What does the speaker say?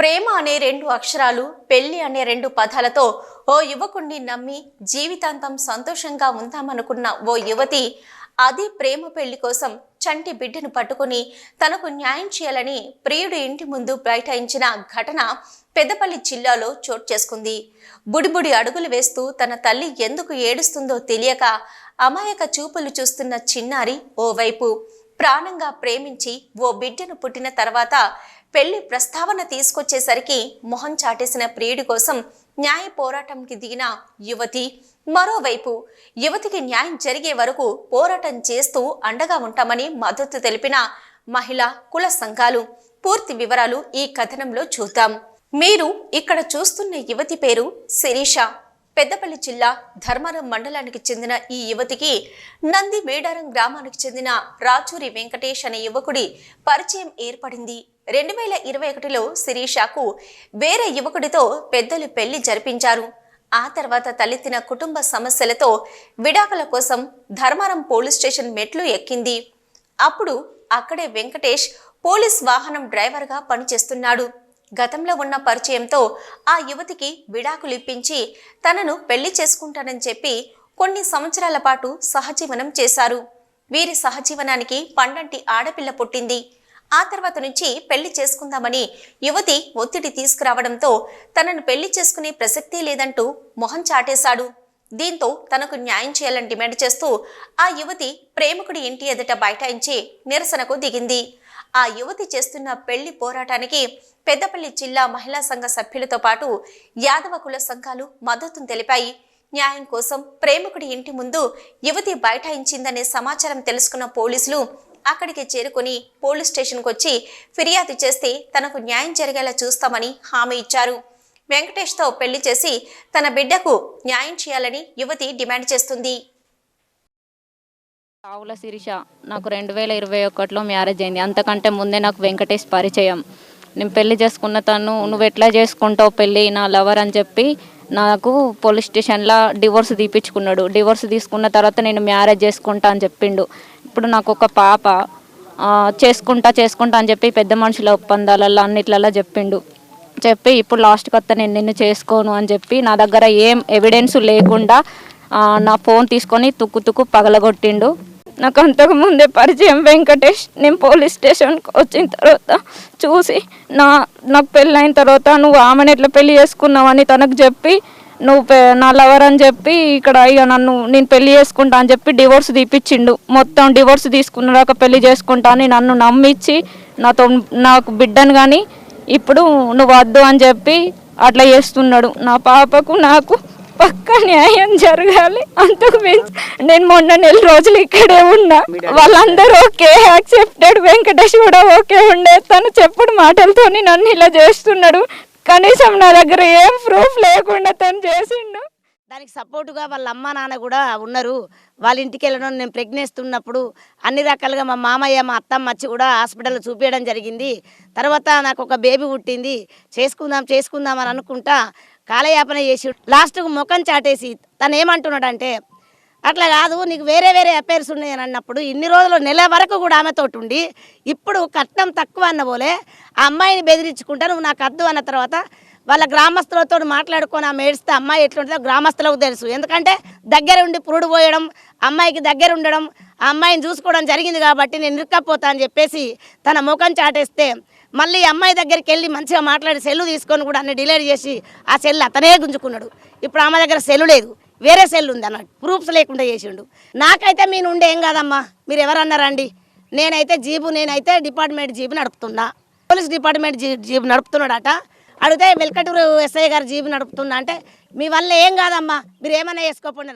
ప్రేమ అనే రెండు అక్షరాలు పెళ్ళి అనే రెండు పదాలతో ఓ యువకుణ్ణి నమ్మి జీవితాంతం సంతోషంగా ఉందామనుకున్న ఓ యువతి అది ప్రేమ పెళ్ళి కోసం చంటి బిడ్డను పట్టుకుని తనకు న్యాయం చేయాలని ప్రియుడు ఇంటి ముందు బైఠాయించిన ఘటన పెద్దపల్లి జిల్లాలో చోటు చేసుకుంది. బుడిబుడి అడుగులు వేస్తూ తన తల్లి ఎందుకు ఏడుస్తుందో తెలియక అమాయక చూపులు చూస్తున్న చిన్నారి ఓవైపు ప్రాణంగా ప్రేమించి ఓ బిడ్డను పుట్టిన తర్వాత పెళ్ళి ప్రస్తావన తీసుకొచ్చేసరికి మొహం చాటేసిన ప్రియుడి కోసం న్యాయ పోరాటంకి దిగిన యువతి. మరోవైపు యువతికి న్యాయం జరిగే వరకు పోరాటం చేస్తూ అండగా ఉంటామని మద్దతు తెలిపిన మహిళా కుల సంఘాలు పూర్తి వివరాలు ఈ కథనంలో చూద్దాం. మీరు ఇక్కడ చూస్తున్న యువతి పేరు శిరీష. పెద్దపల్లి జిల్లా ధర్మారం మండలానికి చెందిన ఈ యువతికి నంది మేడారం గ్రామానికి చెందిన రాచూరి వెంకటేష్ అనే యువకుడి పరిచయం ఏర్పడింది. రెండు వేల ఇరవై ఒకటిలో శిరీషకు వేరే యువకుడితో పెద్దలు పెళ్ళి జరిపించారు. ఆ తర్వాత తలెత్తిన కుటుంబ సమస్యలతో విడాకుల కోసం ధర్మారం పోలీస్ స్టేషన్ మెట్లు ఎక్కింది. అప్పుడు అక్కడే వెంకటేష్ పోలీస్ వాహనం డ్రైవర్గా పనిచేస్తున్నాడు. గతంలో ఉన్న పరిచయంతో ఆ యువతికి విడాకులు ఇప్పించి తనను పెళ్ళి చేసుకుంటానని చెప్పి కొన్ని సంవత్సరాల పాటు సహజీవనం చేశారు. వీరి సహజీవనానికి పండంటి ఆడపిల్ల పుట్టింది. ఆ తర్వాత నుంచి పెళ్ళి చేసుకుందామని యువతి ఒత్తిడి తీసుకురావడంతో తనను పెళ్ళి చేసుకునే ప్రసక్తే లేదంటూ మొహం చాటేశాడు. దీంతో తనకు న్యాయం చేయాలని డిమాండ్ చేస్తూ ఆ యువతి ప్రేమికుడి ఇంటి ఎదుట బైఠాయించి నిరసనకు దిగింది. ఆ యువతి చేస్తున్న పెళ్ళి పోరాటానికి పెద్దపల్లి జిల్లా మహిళా సంఘ సభ్యులతో పాటు యాదవ కుల సంఘాలు మద్దతును తెలిపాయి. న్యాయం కోసం ప్రేమికుడి ఇంటి ముందు యువతి బైఠాయించిందనే సమాచారం తెలుసుకున్న పోలీసులు అక్కడికి చేరుకుని పోలీస్ స్టేషన్కు వచ్చి ఫిర్యాదు చేస్తే తనకు న్యాయం జరిగేలా చూస్తామని హామీ ఇచ్చారు. వెంకటేష్తో పెళ్ళి చేసి తన బిడ్డకు న్యాయం చేయాలని యువతి డిమాండ్ చేస్తుంది. ఆవుల శిరీష నాకు రెండు వేల ఇరవై ఒకటిలో మ్యారేజ్ అయింది. అంతకంటే ముందే నాకు వెంకటేష్ పరిచయం. నేను పెళ్ళి చేసుకున్న తను నువ్వు ఎట్లా చేసుకుంటావు పెళ్ళి? నా లవర్ అని చెప్పి నాకు పోలీస్ స్టేషన్లో డివోర్స్ తీపించుకున్నాడు డివోర్స్ తీసుకున్న తర్వాత నేను మ్యారేజ్ చేసుకుంటా అని చెప్పిండు. ఇప్పుడు నాకు ఒక పాప చేసుకుంటా చేసుకుంటా అని చెప్పి పెద్ద మనుషుల ఒప్పందాలలో అన్నిట్లలో చెప్పిండు. చెప్పి ఇప్పుడు లాస్ట్కి వస్తా నేను నిన్ను చేసుకోను అని చెప్పి నా దగ్గర ఏం ఎవిడెన్స్ లేకుండా నా ఫోన్ తీసుకొని తుక్కు తుక్కు పగలగొట్టిండు. నాకు అంతకు ముందే పరిచయం వెంకటేష్ నేను పోలీస్ స్టేషన్కి వచ్చిన తర్వాత చూసి నా నాకు పెళ్ళైన తర్వాత నువ్వు ఆమెను ఎట్లా పెళ్ళి చేసుకున్నావని తనకు చెప్పి నువ్వు నా లవర్ అని చెప్పి ఇక్కడ ఇక నన్ను నేను పెళ్ళి చేసుకుంటా అని చెప్పి డివోర్స్ తీపిచ్చిండు. మొత్తం డివోర్స్ తీసుకున్నాక పెళ్ళి చేసుకుంటా అని నన్ను నమ్మించి నాతో నాకు బిడ్డను కానీ ఇప్పుడు నువ్వు వద్దు అని చెప్పి అట్లా చేస్తున్నాడు. నా పాపకు నాకు పక్క న్యాయం జరగాలి. అంతకు మించి నేను మొన్న నెల రోజులు ఇక్కడే ఉన్నా. వాళ్ళందరూ ఓకే యాక్సెప్టెడ్ వెంకటేష్ కూడా ఓకే ఉండే. తను చెప్పుడు మాటలతోని నన్ను ఇలా చేస్తున్నాడు. కనీసం నా దగ్గర ఏం ప్రూఫ్ లేకుండా తను చేసిండు. దానికి సపోర్టుగా వాళ్ళ అమ్మ నాన్న కూడా ఉన్నారు. వాళ్ళ ఇంటికి వెళ్ళడం నేను ప్రెగ్నెన్సీ ఉన్నప్పుడు అన్ని రకాలుగా మా మామయ్య మా అత్తమ్మ వచ్చి కూడా హాస్పిటల్లో చూపించడం జరిగింది. తర్వాత నాకు ఒక బేబీ పుట్టింది. చేసుకుందాం చేసుకుందాం అని అనుకుంటా కాలయాపన చేసి లాస్ట్కు ముఖం చాటేసి తను ఏమంటున్నాడంటే అట్లా కాదు నీకు వేరే వేరే అఫైర్స్ ఉన్నాయి అని అన్నప్పుడు ఇన్ని రోజులు నెల వరకు కూడా ఆమెతో ఉండి ఇప్పుడు కట్నం తక్కువ అన్న పోలే ఆ అమ్మాయిని బెదిరించుకుంటా నువ్వు నాకు అద్దు అన్న తర్వాత వాళ్ళ గ్రామస్తులతో మాట్లాడుకొని ఆమె ఏడిస్తే అమ్మాయి ఎట్లుంటుందో గ్రామస్తులకు తెలుసు. ఎందుకంటే దగ్గర ఉండి పురుడు పోయడం అమ్మాయికి దగ్గర ఉండడం ఆ అమ్మాయిని చూసుకోవడం జరిగింది కాబట్టి నేను ఇరుక్కపోతా అని చెప్పేసి తన ముఖం చాటేస్తే మళ్ళీ అమ్మాయి దగ్గరికి వెళ్ళి మంచిగా మాట్లాడి సెల్లు తీసుకొని కూడా అన్ని డిలేట్ చేసి ఆ సెల్ అతనే గుంజుకున్నాడు. ఇప్పుడు ఆమె దగ్గర సెల్లు లేదు. వేరే సెల్ ఉంది అన్నట్టు ప్రూఫ్స్ లేకుండా చేసిండు. నాకైతే మీ నుండి ఏం కాదమ్మా? మీరు ఎవరన్నారండి నేనైతే జీబు నేనైతే డిపార్ట్మెంట్ జీబు నడుపుతున్నా. పోలీస్ డిపార్ట్మెంట్ జీ జీబు నడుపుతున్నాడట. అడిగితే వెల్కటూరు ఎస్ఐ గారు జీబు నడుపుతున్నా అంటే మీ వల్ల ఏం కాదమ్మా? మీరు ఏమైనా వేసుకోకుండా